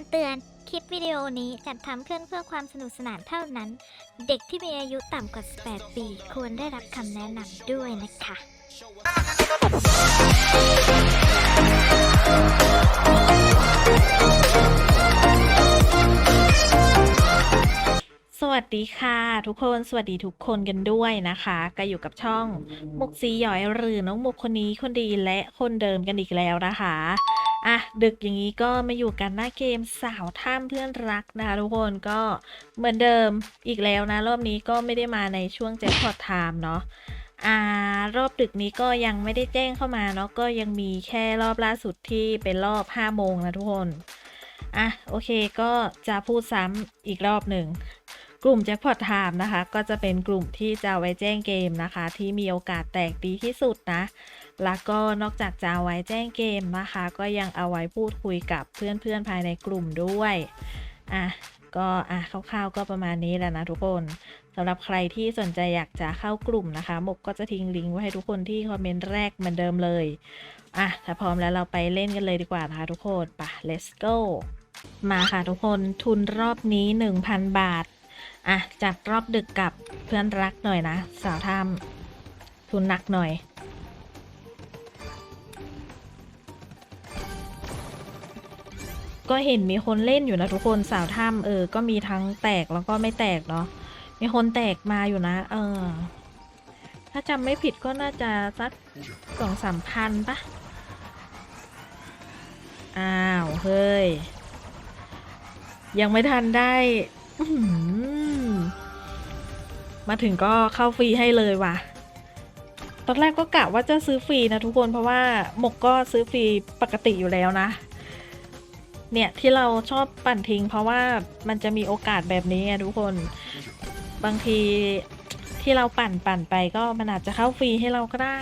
ำเตือน คลิปวิดีโอนี้จัดทำขึ้นเพื่อความสนุกสนานเท่านั้น เด็กที่มีอายุต่ำกว่า 18 ปี ควรได้รับคำแนะนำด้วยนะคะ สวัสดีค่ะ ทุกคนสวัสดีทุกคนกันด้วยนะคะ ก็อยู่กับช่องมุกซีหยอยหรือน้องมุกคนนี้คนดีและคนเดิมกันอีกแล้วนะคะ อะดึกอย่างนี้ก็มาอยู่กันหน้าเกมสาวท่ามเพื่อนรักนะคะทุกคนก็เหมือนเดิมอีกแล้วนะ รอบนี้ก็ไม่ได้มาในช่วงแจ็คพอตไทม์เนาะอ่ารอบดึกนี้ก็ยังไม่ได้แจ้งเข้ามาเนาะก็ยังมีแค่รอบล่าสุดที่เป็นรอบ5โมงนะทุกคนอะโอเคก็จะพูดซ้ำอีกรอบหนึ่งกลุ่มแจ็คพอตไทม์นะคะ ก็จะเป็นกลุ่มที่จะไว้แจ้งเกมนะคะ ที่มีโอกาสแตกดีที่สุดนะ แล้วก็นอกจากจะเอาไว้แจ้งเกมนะคะ ก็ยังเอาไว้พูดคุยกับเพื่อนๆภายในกลุ่มด้วยอะก็อะคร่าวๆก็ประมาณนี้แหละนะทุกคนสำหรับใครที่สนใจอยากจะเข้ากลุ่มนะคะหมกก็จะทิ้งลิงก์ไว้ให้ทุกคนที่คอมเมนต์แรกเหมือนเดิมเลยอะถ้าพร้อมแล้วเราไปเล่นกันเลยดีกว่านะคะทุกคนไป let's go มาค่ะทุกคนทุนรอบนี้ 1,000 บาทอะจัดรอบดึกกับเพื่อนรักหน่อยนะ สาวทำทุนหนักหน่อย ก็เห็นมีคนเล่นอยู่นะทุกคนสาวถ้ำเออ ก็มีทั้งแตกแล้วก็ไม่แตกเนาะ มีคนแตกมาอยู่นะ เออ ถ้าจำไม่ผิดก็น่าจะสักสองสามพันปะอ้าว เฮ้ย ยังไม่ทันได้มาถึงก็เข้าฟรีให้เลยว่ะ ตอนแรกก็กะว่าจะซื้อฟรีนะทุกคนเพราะว่าหมกก็ซื้อฟรีปกติอยู่แล้วนะ เนี่ยที่เราชอบปั่นทิ้ง เพราะว่ามันจะมีโอกาสแบบนี้ไงทุกคนบางทีที่เราปั่นปั่นไปก็มันอาจจะเข้าฟรีให้เราก็ได้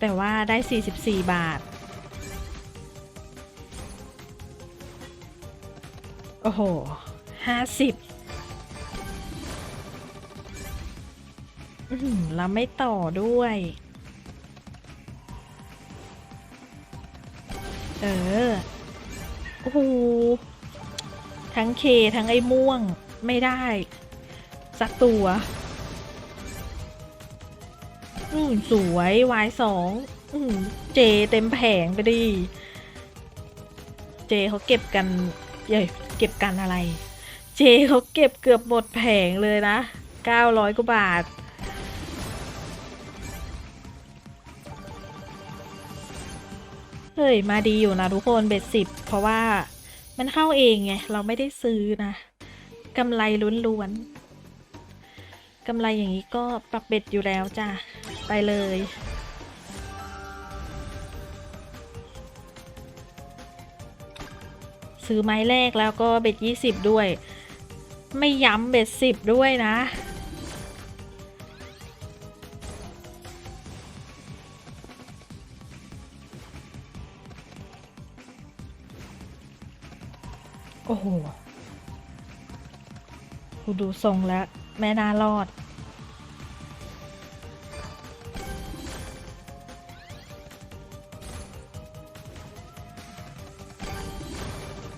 แต่ว่าได้ 44 บาท โอ้โห 50 แล้วไม่ต่อด้วย เออ โอ้โห ทั้งเคทั้งไอ้ม่วงไม่ได้ สักตัว อืมสวยวายสองอืมเจเต็มแผงไปดิ เจเขาเก็บกันเย้ยเก็บกันอะไร เจเขาเก็บเกือบหมดแผงเลยนะเก้าร้อยกว่าบาท ฮ้ยมาดีอยู่นะทุกคนเบ็ดสิบเพราะว่ามันเข้าเองไงเราไม่ได้ซื้อนะกำไรล้วนๆกำไรอย่างนี้ก็ปรับเบ็ดอยู่แล้วจ้ะไปเลยซื้อไม้แรกแล้วก็เบ็ดยี่สิบด้วย ไม่ย้ำเบ็ดสิบด้วยนะ อ้โหกูดูทรงแล้ว แม่น่ารอด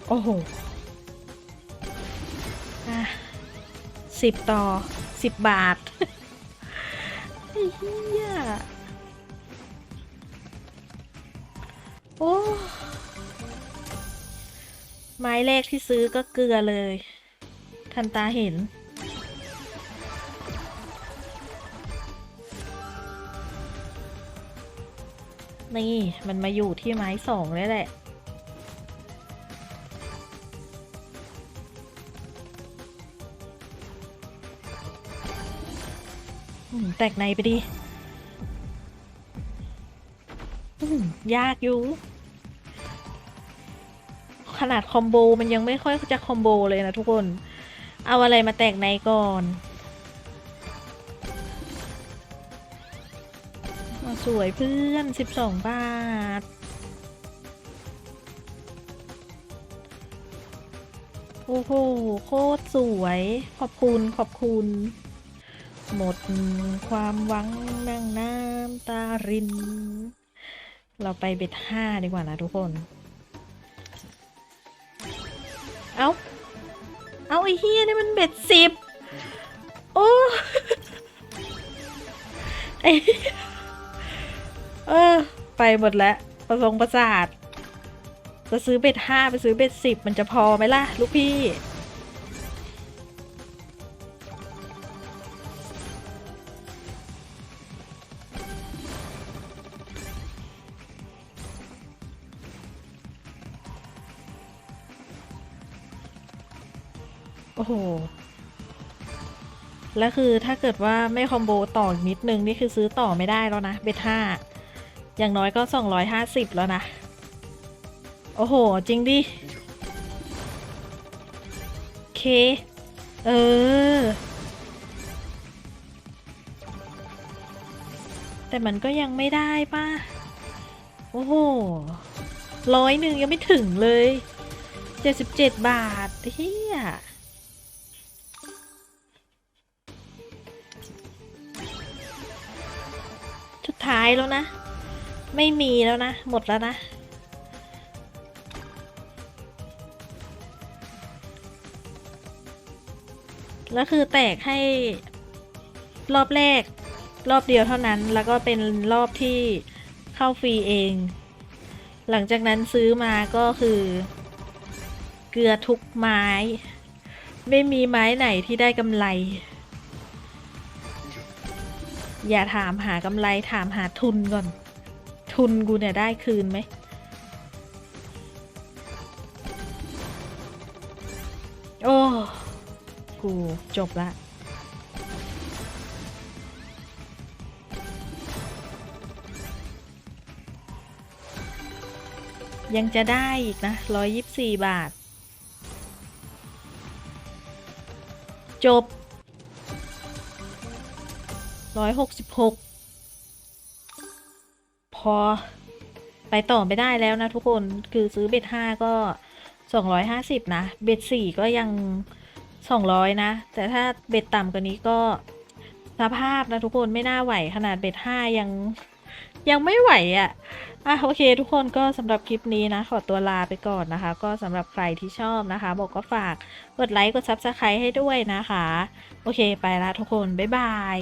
โอ้โหสิบต่อสิบบาทไอ้เหี้ย ไม้แรกที่ซื้อก็เกลือเลย ทันตาเห็น นี่มันมาอยู่ที่ไม้สองเลยแหละแตกในไปดิยากอยู่ ขนาดคอมโบมันยังไม่ค่อยจะคอมโบเลยนะทุกคน เอาอะไรมาแตกในก่อน มาสวยเพื่อนสิบสองบาท โอ้โห โคตรสวย ขอบคุณ ขอบคุณ หมดความหวังนั่งน้ำตาริน เราไปเบ็ดห้าดีกว่านะทุกคน เอาเอาไอ้เฮียนี่มันเบ็ดสิบโอ้ไอ้เหี้ยเออ ไปหมดแล้วประสงประสาทจะซื้อเบ็ดห้าไปซื้อเบ็ดสิบมันจะพอไหมล่ะ ลูกพี่ โอ้โห แล้วคือถ้าเกิดว่าไม่คอมโบต่ออีกนิดนึง นี่คือซื้อต่อไม่ได้แล้วนะ เบทห้าอย่างน้อยก็สองร้อยห้าสิบแล้วนะ โอ้โห จริงดิ เค เออ แต่มันก็ยังไม่ได้ป่ะ โอ้โห ร้อยหนึ่งยังไม่ถึงเลยเจ็ดสิบเจ็ดบาทเฮีย ท้ายแล้วนะ ไม่มีแล้วนะ หมดแล้วนะ แล้วคือแตกให้รอบแรก รอบเดียวเท่านั้น แล้วก็เป็นรอบที่เข้าฟรีเอง หลังจากนั้นซื้อมาก็คือ เกลือทุกไม้ ไม่มีไม้ไหนที่ได้กำไร อย่าถามหากำไรถามหาทุนก่อน ทุนกูเนี่ยได้คืนไหม โอ้ กูจบละยังจะได้อีกนะร้อยยิบสี่บาท จบ ร้อยหกสิบหกพอ ไปต่อไม่ได้แล้วนะทุกคนคือซื้อเบ็ดห้าก็สองร้อยห้าสิบนะ เบ็ดสี่ก็ยังสองร้อยนะ แต่ถ้าเบ็ดต่ำกว่านี้ก็สภาพนะทุกคนไม่น่าไหวขนาดเบ็ดห้ายังยังไม่ไหวอะ่ะ อะโอเค ทุกคนก็สำหรับคลิปนี้นะ ขอตัวลาไปก่อนนะคะ ก็สำหรับใครที่ชอบนะคะ บอกก็ฝากกดไลค์กดซับสไครต์ให้ด้วยนะคะ โอเค ไปละทุกคน บ๊ายบาย